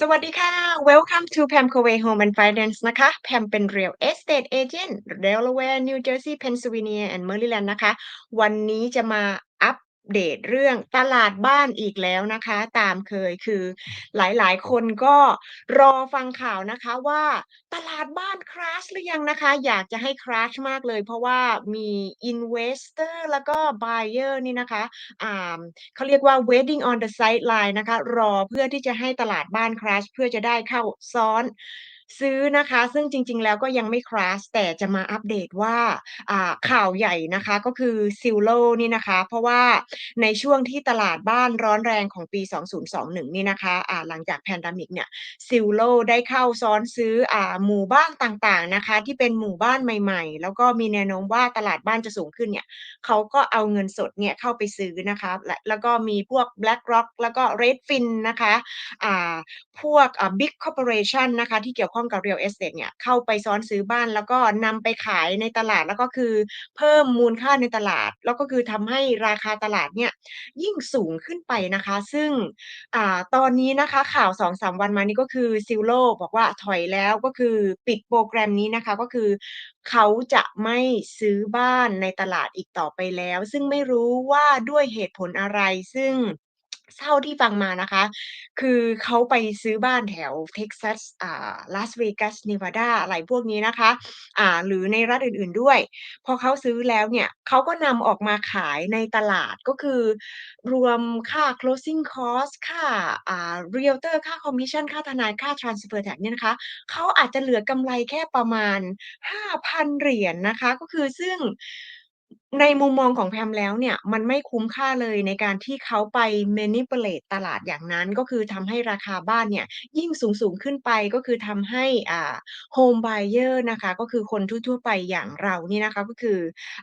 สวัสดีค่ะ Welcome to Pam Covey Home and Finance นะคะแพมเป็น Real Estate Agent Delaware New Jersey Pennsylvania and Maryland นะคะ วันนี้จะมา เดตเรื่องตลาดบ้านอีกแล้วนะคะ ตามเคยคือหลายๆ คนก็รอฟังข่าวนะคะว่าตลาดบ้าน crash หรือยังนะคะ อยากจะให้ crash มากเลย เพราะว่ามี Investor แล้วก็บ Buyer นี่นะคะอ่าเขาเรียกว่า waiting on the sideline นะคะ รอเพื่อที่จะให้ตลาดบ้าน crash เพื่อจะได้เข้าซ้อน ซื้อนะคะ ซึ่งจริง ๆ แล้วก็ยังไม่ crash แต่จะมาอัปเดตว่าอ่าข่าวใหญ่นะคะก็คือ Zillow นี่นะคะ เพราะว่าในช่วงที่ตลาดบ้านร้อนแรงของปี 2021 นี่นะคะอ่าหลังจาก Pandemic เนี่ย Zillow ได้เข้าซ้อนซื้ออ่าหมู่บ้านต่างๆนะคะ ที่เป็นหมู่บ้านใหม่ ๆ แล้วก็มีแนวโน้มว่าตลาดบ้านจะสูงขึ้นเนี่ยเขาก็เอาเงินสดเนี่ยเข้าไปซื้อนะคะและแล้วก็มีพวก BlackRock แล้วก็ Redfin นะคะอ่าพวกอ่า Big Corporation นะคะที่เกี่ยวข้องกับ Real Estate เนี่ยเข้าไปซ้อนซื้อบ้านแล้วก็นำไปขายในตลาดแล้วก็คือเพิ่มมูลค่าในตลาด แล้วก็คือทำให้ราคาตลาดเนี่ยยิ่งสูงขึ้นไปนะคะ ซึ่งอ่าตอนนี้นะคะข่าว2-3วันมานี้ก็คือ Zillow บอกว่าถอยแล้วก็คือปิดโปรแกรมนี้นะคะก็คือเขาจะไม่ซื้อบ้านในตลาดอีกต่อไปแล้ว ซึ่งไม่รู้ว่าด้วยเหตุผลอะไรซึ่ง เท่าที่ฟังมานะคะ คือเขาไปซื้อบ้านแถวเท็กซัสอ่าลาสเวกัสเนวาดาอะไรพวกนี้นะคะ อ่า หรือในรัฐอื่น ๆด้วย พอเขาซื้อแล้วเนี่ยเขาก็นำออกมาขายในตลาด ก็คือรวมค่า closing cost ค่า อ่า realtor ค่าคอมมิชชันค่าทนาย ค่า transfer tax เนี่ยนะคะ เขาอาจจะเหลือกำไรแค่ประมาณ 5,000 เหรียญนะคะ ก็คือซึ่งในมุมมองของแพมแล้วเนี่ย มันไม่คุ้มค่าเลยในการที่เขาไป manipulate ตลาดอย่างนั้น ก็คือทำให้ราคาบ้านเนี่ยยิ่งสูง ๆ ขึ้นไป ก็คือทำให้ อ่า home buyer นะคะ ก็คือคนทั่ว ๆ ไปอย่างเราเนี่ยนะคะ ก็คือ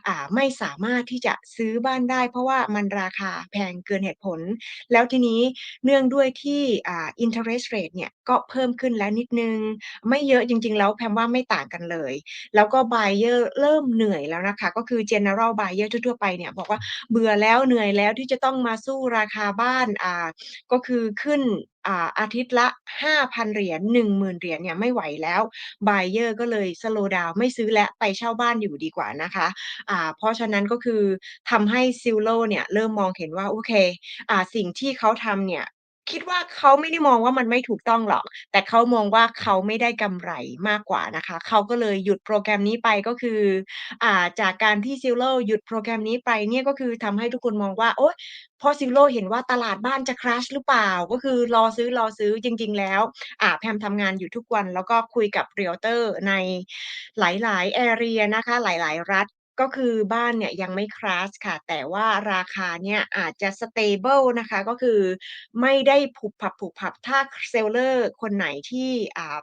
อ่า ไม่สามารถที่จะซื้อบ้านได้ เพราะว่ามันราคาแพงเกินเหตุผล แล้วทีนี้เนื่องด้วยที่ อ่า interest rate เนี่ยก็เพิ่มขึ้นแล้วนิดหนึ่ง ไม่เยอะ จริง ๆ แล้วแพมว่าไม่ต่างกันเลย แล้วก็ buyer เริ่มเหนื่อยแล้วนะคะ ก็คือ general buyer ทั่วๆไปเนี่ยบอกว่าเบื่อแล้วเหนื่อยแล้วที่จะต้องมาสู้ราคาบ้านอ่าก็คือขึ้นอาอาทิตย์ละ 5,000 เหรียญ10,000 เหรียญเนี่ยไม่ไหวแล้ว buyer ก็เลย slow down ไม่ซื้อแล้วไปเช่าบ้านอยู่ดีกว่านะคะอ่าเพราะฉะนั้นก็คือทำให้ Zillow เนี่ยเริ่มมองเห็นว่า โอเคอ่าสิ่งที่เขาทำเนี่ย คิดว่าเขาไม่ได้มองว่ามันไม่ถูกต้องหรอก แต่เขามองว่าเขาไม่ได้กำไรมากกว่านะคะ เขาก็เลยหยุดโปรแกรมนี้ไปก็คือ อ่า จากการที่ Zillow หยุดโปรแกรมนี้ไปเนี่ย ก็คือทำให้ทุกคนมองว่า โอ๊ย เพราะ Zillow เห็นว่าตลาดบ้านจะ crash หรือเปล่า ก็คือรอซื้อๆจริง ๆ แล้ว อ่า แพมทำงานอยู่ทุกวัน แล้วก็คุยกับ Realtor ในหลายๆ area นะคะ หลาย ๆ รัฐ ก็คือบ้านเนี่ยยังไม่คลาสค่ะ แต่ว่าราคาเนี่ยอาจจะสเตเบิลนะคะ ก็คือไม่ได้ผุบผับผุบผับ ถ้าเซลเลอร์คนไหนที่อ่า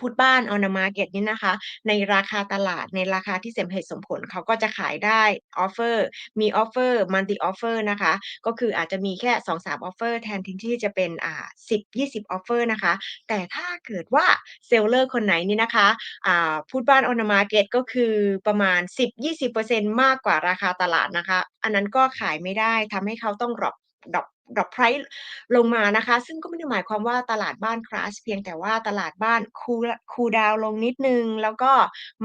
put บ้าน on the market นี่นะคะ ในราคาตลาดในราคาที่สมเหตุสมผลเขาก็จะขายได้ออฟเฟอร์มี offer multi offer นะคะ ก็คืออาจจะมีแค่ 2-3ออฟเฟอร์แทนที่ที่จะเป็นอ่า10-20ออฟเฟอร์นะคะ แต่ถ้าเกิดว่า seller คนไหนนี่นะคะอ่า put บ้าน on the market ก็คือประมาณ 10-20%มากกว่าราคาตลาดนะคะ อันนั้นก็ขายไม่ได้ทำให้เขาต้อง drop drop drop price ลงมานะคะ ซึ่งก็ไม่ได้หมายความว่าตลาดบ้าน crash เพียงแต่ว่าตลาดบ้าน cool cool down ลงนิดนึง แล้วก็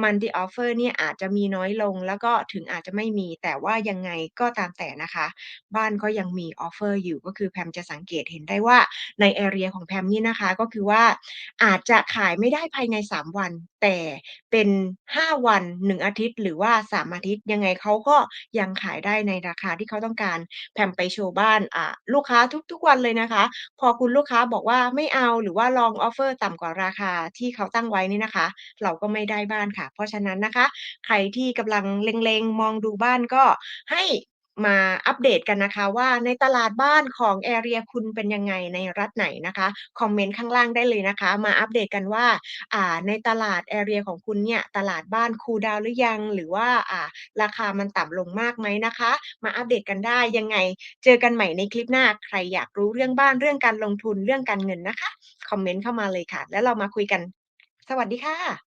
multi offer เนี่ยอาจจะมีน้อยลง แล้วก็ถึงอาจจะไม่มี แต่ว่ายังไงก็ตามแต่นะคะ บ้านก็ยังมีออฟเฟอร์อยู่ก็คือแพมจะสังเกตเห็นได้ว่าใน area ของแพมนี่นะคะก็คือว่าอาจจะขายไม่ได้ภายใน 3 วัน แต่เป็น 5 วัน 1 อาทิตย์ หรือว่า 3 อาทิตย์ ยังไงเขาก็ยังขายได้ในราคาที่เขาต้องการ แพมไปโชว์บ้าน อ่า ลูกค้าทุก ๆ วันเลยนะคะ พอคุณลูกค้าบอกว่าไม่เอา หรือว่าลองออฟเฟอร์ต่ำกว่าราคาที่เขาตั้งไว้นี่นะคะ เราก็ไม่ได้บ้านค่ะ เพราะฉะนั้นนะคะ ใครที่กำลังเล็งๆ มองดูบ้านก็ให้ มาอัปเดตกันนะคะ ว่าในตลาดบ้านของ area คุณเป็นยังไงในรัฐไหนนะคะคอมเมนต์ข้างล่างได้เลยนะคะ มาอัปเดตกันว่าอ่าในตลาด area ของคุณเนี่ยตลาดบ้าน cool down หรือยัง หรือว่าอ่าราคามันต่ำลงมากไหมนะคะ มาอัปเดตกันได้ยังไง เจอกันใหม่ในคลิปหน้าใครอยากรู้เรื่องบ้านเรื่องการลงทุนเรื่องการเงินนะคะคอมเมนต์เข้ามาเลยค่ะ แล้วเรามาคุยกัน สวัสดีค่ะ